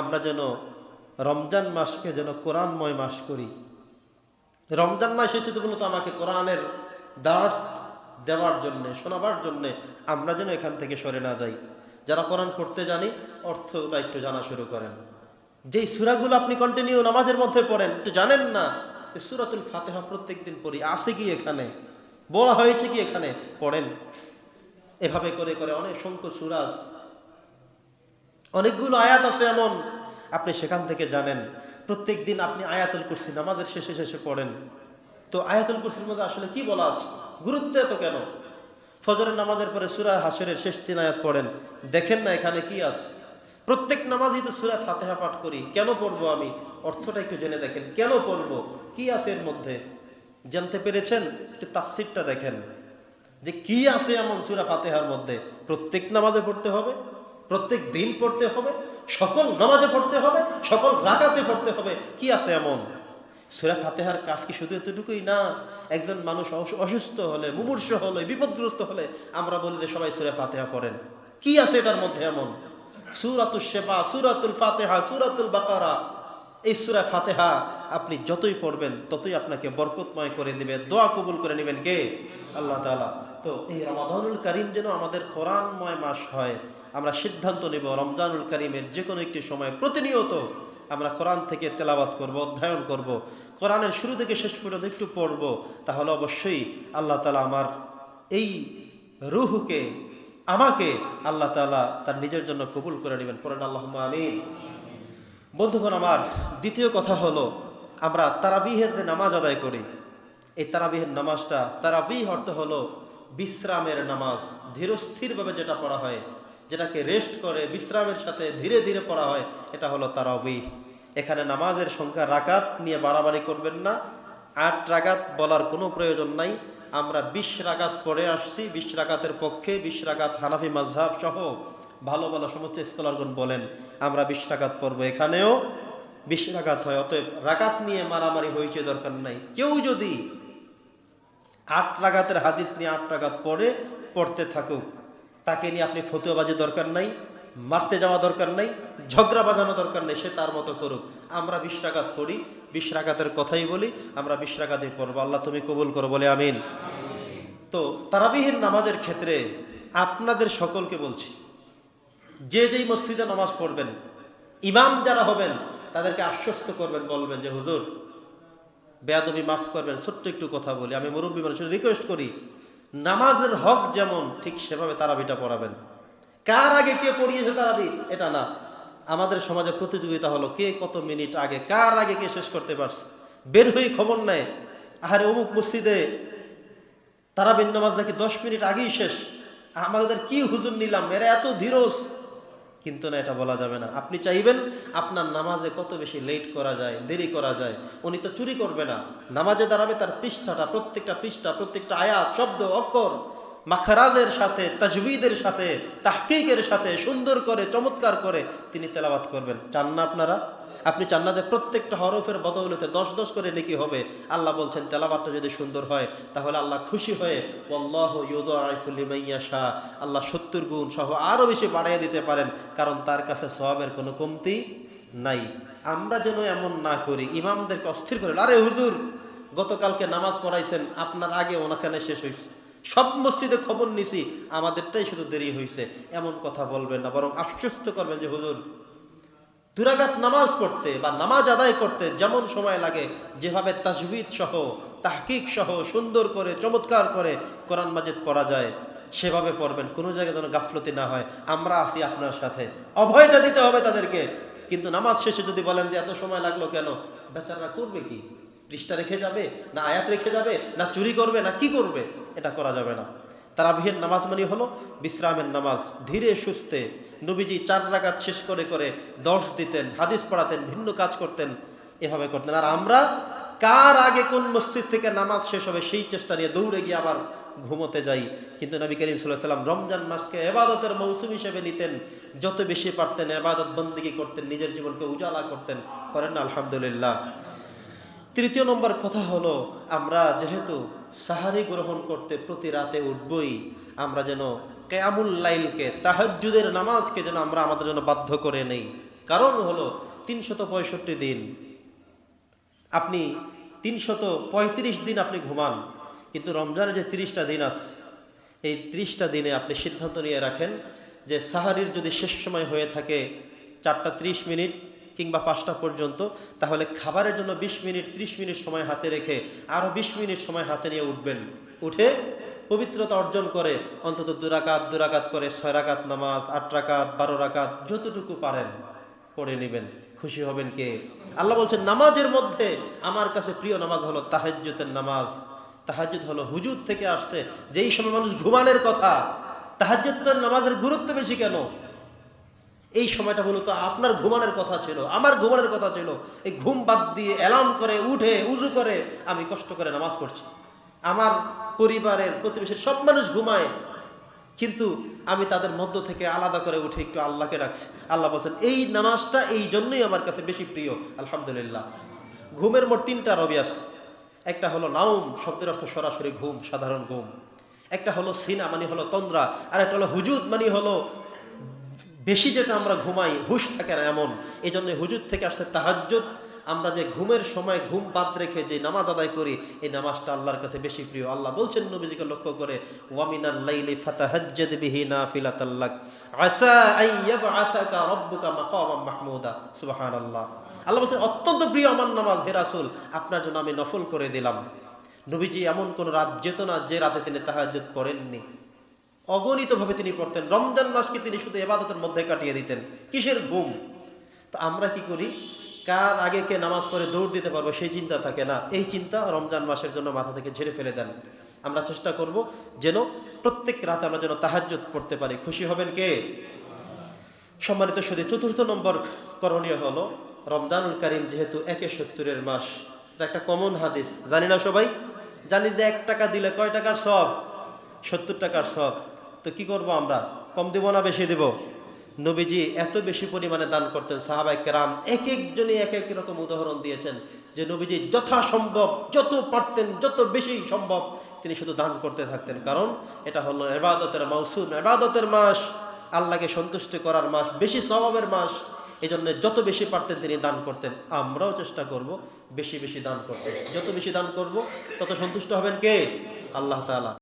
আমরা যেন রমজান মাসকে যেন কোরআনময় মাস করি। রমজান মাস এসেছে মূলত আমাকে কোরআনের দাস দেওয়ার জন্যে, শোনাবার জন্যে আমরা যেন এখান থেকে সরে না যাই। যারা কোরআন পড়তে জানি অর্থগুলো একটু জানা শুরু করেন। যেই সুরাগুলো আপনি কন্টিনিউ নামাজের মধ্যে পড়েন, একটু জানেন না সুরাতুল ফাতেহা প্রত্যেক দিন পড়ি। আছে কি এখানে? বলা হয়েছে কি এখানে? পড়েন। এভাবে করে করে অনেক সংখ্য সুরাজ অনেকগুলো আয়াত আছে এমন। আপনি সেখান থেকে জানেন, প্রত্যেক দিন আপনি আয়াতুল কুরসি নামাজের শেষে শেষে পড়েন। তো আয়াতুল কুরসির মধ্যে আসলে কি বলা আছে? গুরুত্ব এত কেন? ফজরের নামাজের পরে সুরা হাসরের শেষ তিন আয়াত পড়েন। দেখেন না এখানে কি আছে। প্রত্যেক নামাজই তো সুরা ফাতেহা পাঠ করি। কেন পড়ব আমি? অর্থটা একটু জেনে দেখেন। কেন পড়ব? কি আছে এর মধ্যে? জানতে পেরেছেন? একটু তাফসিরটা দেখেন। যে কি আছে এমন সুরা ফাতেহার মধ্যে? প্রত্যেক নামাজে পড়তে হবে? প্রত্যেক দিন পড়তে হবে, সকল নামাজে পড়তে হবে, সকল রাগাতে পড়তে হবে। কি আছে এমন? সুরা ফাতেহার কাজ কি শুধু এতটুকুই না? একজন মানুষ অসুস্থ হলে, মুমূর্ষ হলে, বিপদগ্রস্ত হলে আমরা বলি যে সবাই সুরা ফাতেহা পড়েন। কি আছে এটার মধ্যে এমন? সুরাতুল শেফা, সুরাতুল ফাতেহা, সুরাতুল বাকারা। এই সুরা ফাতেহা আপনি যতই পড়বেন, ততই আপনাকে বরকতময় করে দিবে, দোয়া কবুল করে নেবেন কে? আল্লাহ তাআলা। তো এই রমাদানুল করিম যেন আমাদের কোরআনময় মাস হয়, আমরা সিদ্ধান্ত নেব রমজানুল করিমের যে কোনো একটি সময় প্রতিনিয়ত আমরা কোরআন থেকে তেলাবাত করব, অধ্যয়ন করব, কোরআনের শুরু থেকে শেষ পর্যন্ত একটু পড়ব, তাহলে অবশ্যই আল্লাহ তালা আমার এই রুহকে, আমাকে আল্লাহ তাআলা তার নিজের জন্য কবুল করে নেবেন। পড়েন আল্লাহ আমিন। বন্ধুগণ, আমার দ্বিতীয় কথা হলো, আমরা তারাবিহের যে নামাজ আদায় করি, এই তারাবিহের নামাজটা, তারাবিহ অর্থ হলো বিশ্রামের নামাজ, ধীরস্থিরভাবে যেটা পড়া হয়, যেটাকে রেস্ট করে বিশ্রামের সাথে ধীরে ধীরে পড়া হয়, এটা হলো তারাবিহ এখানে নামাজের সংখ্যা রাকাত নিয়ে বাড়াবাড়ি করবেন না। আট রাগাত বলার কোনো প্রয়োজন নাই। আমরা বিশ রাগাত পড়ে আসছি, বিশ রাকাতের পক্ষে বিশ রাকাত হানাফি মাজহাব সহ ভালো ভালো সমস্ত স্কলারগণ বলেন, আমরা বিশ রাকাত পড়ব। এখানেও বিশ রাকাত হয়, অতএব রাকাত নিয়ে মারামারি হয়েছে দরকার নাই। কেউ যদি আট রাগাতের হাদিস নিয়ে আট রাগাত পরে পড়তে থাকুক। তাকে নিয়ে আপনি ফতুয়াবাজি দরকার নাই, মারতে যাওয়া দরকার নাই, ঝগড়া বাজানো দরকার নেই, সে তার মতো করুক। আমরা বিশ রাগাত পড়ি, বিশ রাগাতের কথাই বলি, আমরা বিশ রাগাতে পড়ব। আল্লাহ তুমি কবুল করো, বলে আমিন। তো তারাবিহীন নামাজের ক্ষেত্রে আপনাদের সকলকে বলছি, যে যেই মসজিদে নামাজ পড়বেন, ইমাম যারা হবেন, তাদেরকে আশ্বস্ত করবেন, বলবেন যে, হুজুর বেয়াদবি মাফ করবেন, ছোট্ট একটু কথা বলি। আমি মুরব্বী মানুষের রিকোয়েস্ট করি, নামাজের হক যেমন, ঠিক সেভাবে তারাবিটা পড়াবেন। কার আগে কে পড়িয়েছে তারাবি? এটা না। আমাদের সমাজে প্রতিযোগিতা হলো কে কত মিনিট আগে, কার আগে কে শেষ করতে পারছে? বের হয়ে খবর নেয়, আহারে অমুক মসজিদে তারাবিন নামাজ নাকি দশ মিনিট আগেই শেষ। আমাদের কি হুজুর নিলাম? এরা এত ধীরস কিন্তু না, এটা বলা যাবে না। আপনি চাইবেন আপনার নামাজে কত বেশি লেট করা যায়, দেরি করা যায়। উনি তো চুরি করবে না। নামাজে দাঁড়াবে তার পৃষ্ঠাটা, প্রত্যেকটা পৃষ্ঠা, প্রত্যেকটা আয়াত, শব্দ, অক্ষর, মাখারাজের সাথে, তাজবিদের সাথে, তাহকিকের সাথে সুন্দর করে, চমৎকার করে তিনি তেলাবাত করবেন। চান না আপনারা? আপনি চান না যে প্রত্যেকটা হরফের বদৌলতে দশ দশ করে নেকি হবে? আল্লাহ বলছেন তেলাবাতটা যদি সুন্দর হয়, তাহলে আল্লাহ খুশি হয়ে অল্লাহ শাহ আল্লাহ সত্তর গুণ সহ আরও বেশি বাড়াইয়া দিতে পারেন, কারণ তার কাছে সবের কোনো কমতি নাই। আমরা যেন এমন না করি, ইমামদেরকে অস্থির করে আরে হুজুর, গতকালকে নামাজ পড়াইছেন, আপনার আগে ওনাখানে শেষ হয়েছে সব মসজিদে খবর নিছি, আমাদেরটাই শুধু দেরি হয়েছে এমন কথা বলবেন না, বরং আশ্বস্ত করবেন যে, হুজুর দুরাগাত নামাজ পড়তে বা নামাজ আদায় করতে যেমন সময় লাগে, যেভাবে তাজবিদ সহ, তাহকিক সহ সুন্দর করে, চমৎকার করে কোরআন মাজিদ পড়া যায়, সেভাবে পড়বেন। কোনো জায়গায় যেন গাফলতি না হয়। আমরা আছি আপনার সাথে। অভয়টা দিতে হবে তাদেরকে। কিন্তু নামাজ শেষে যদি বলেন যে, এত সময় লাগল কেন? বেচারা করবে কি? পৃষ্ঠা রেখে যাবে? না আয়াত রেখে যাবে? না চুরি করবে? না কি করবে? এটা করা যাবে না। তারাবিহের নামাজ মানে হলো বিশ্রামের নামাজ। ধীরে সুস্থে নবীজি চার রাকাত শেষ করে করে দর্শ দিতেন, হাদিস পড়াতেন, ভিন্ন কাজ করতেন, এভাবে করতেন। আর আমরা কার আগে কোন মসজিদ থেকে নামাজ শেষ হবে সেই চেষ্টা নিয়ে দৌড়ে গিয়ে আবার ঘুমোতে যাই। কিন্তু নবী করিম সাল্লাম রমজান মাসকে এবাদতের মৌসুম হিসেবে নিতেন। যত বেশি পারতেন, এবাদত বন্দিগি করতেন, নিজের জীবনকে উজালা করতেন, করেন আলহামদুলিল্লাহ। তৃতীয় নম্বর কথা হলো, আমরা যেহেতু সাহারি গ্রহণ করতে প্রতি রাতে উঠবই, আমরা যেন কেয়ামুল লাইলকে, তাহাজ্জুদের নামাজকে যেন আমরা আমাদের জন্য বাধ্য করে নেই। কারণ হলো, তিনশত পঁয়ষট্টি দিন। আপনি তিনশত পঁয়ত্রিশ দিন আপনি ঘুমান, কিন্তু রমজানের যে তিরিশটা দিন আছে, এই তিরিশটা দিনে আপনি সিদ্ধান্ত নিয়ে রাখেন যে সাহারির যদি শেষ সময় হয়ে থাকে চারটা ত্রিশ মিনিট কিংবা পাঁচটা পর্যন্ত, তাহলে খাবারের জন্য বিশ মিনিট, ত্রিশ মিনিট সময় হাতে রেখে আরও বিশ মিনিট সময় হাতে নিয়ে উঠবেন। উঠে পবিত্রতা অর্জন করে, অন্তত দুরাকাত দুরাকাত করে ছয় রাকাত নামাজ, আট রাকাত, বারো রাকাত, যতটুকু পারেন পড়ে নেবেন। খুশি হবেন কে? আল্লাহ বলছেন, নামাজের মধ্যে আমার কাছে প্রিয় নামাজ হলো তাহাজ্জুতের নামাজ। তাহাজ্জুদ হলো হুজুর থেকে আসছে, যেই সময় মানুষ ঘুমানের কথা, তাহাজ্জুদের নামাজের গুরুত্ব বেশি কেন? এই সময়টা মূলত আপনার ঘুমানোর কথা ছিল, আমার ঘুমানোর কথা ছিল। এই ঘুম বাদ দিয়ে অ্যালার্ম করে, উঠে, উজু করে আমি কষ্ট করে নামাজ পড়ছি। আমার পরিবারের প্রতিবেশীর সব মানুষ ঘুমায়, কিন্তু আমি তাদের মধ্য থেকে আলাদা করে উঠে একটু আল্লাহকে ডাকছি। আল্লাহ বলছেন, এই নামাজটা এই জন্যই আমার কাছে বেশি প্রিয়। আলহামদুলিল্লাহ। ঘুমের মোট তিনটা রবিয়াস একটা হলো নাউম শব্দের অর্থ সরাসরি ঘুম, সাধারণ ঘুম। একটা হলো সিনা মানে হলো তন্দ্রা। আর একটা হলো হুজুদ মানে হলো বেশি যেটা আমরা ঘুমাই, হুশ থাকে না এমন। এই জন্য হুজুর থেকে আসছে তাহাজ্জুদ। আমরা যে ঘুমের সময় ঘুম বাদ রেখে যে নামাজ আদায় করি, এই নামাজটা আল্লাহর কাছে বেশি প্রিয়। আল্লাহ বলছেন নবীজিকে লক্ষ্য করে, ওয়ামিনাল লাইলি ফাতাহাজ্জাদ বিহি নাফিলাতাল্লাক আসা আইয়াবআসাকা রাব্বুকা মাকামাম মাহমুদা। সুবহানাল্লাহ। আল্লাহ বলছেন, অত্যন্ত প্রিয় আমার নামাজ, হে রাসূল, আপনার জন্য আমি নফল করে দিলাম। নবীজি এমন কোন রাত যেত না যে রাতে তিনি তাহাজ্জুদ পড়েননি। অগণিতভাবে তিনি পড়তেন রমজান মাসকে তিনি শুধু এবাদতের মধ্যে কাটিয়ে দিতেন। কিসের ঘুম? তো আমরা কি করি? কার আগে কে নামাজ পড়ে দৌড় দিতে পারব সেই চিন্তা থাকে না। এই চিন্তা রমজান মাসের জন্য মাথা থেকে ঝেড়ে ফেলে দেন। আমরা চেষ্টা করব যেন প্রত্যেক রাতে আমরা যেন তাহাজ্জুদ পড়তে পারি। খুশি হবেন কে? সম্মানিত শুধু চতুর্থ নম্বর করণীয় হলো রমজানুল করিম যেহেতু একে সত্তরের মাস। এটা একটা কমন হাদিস। জানি না সবাই? জানি যে এক টাকা দিলে কয় টাকার সব? সত্তর টাকার সব তো কি করব আমরা? কম দেব না বেশি দেব? নবীজি এত বেশি পরিমাণে দান করতেন সাহাবাই কেরাম। এক একজনই এক এক রকম উদাহরণ দিয়েছেন যে নবীজি যথাসম্ভব, যত পারতেন, যত বেশি সম্ভব তিনি শুধু দান করতে থাকতেন। কারণ এটা হলো এবাদতের মৌসুম এবাদতের মাস। আল্লাহকে সন্তুষ্ট করার মাস, বেশি স্বভাবের মাস। এই জন্য যত বেশি পারতেন তিনি দান করতেন। আমরাও চেষ্টা করব বেশি বেশি দান করতে। যত বেশি দান করব, তত সন্তুষ্ট হবেন কে? আল্লাহ তাআলা।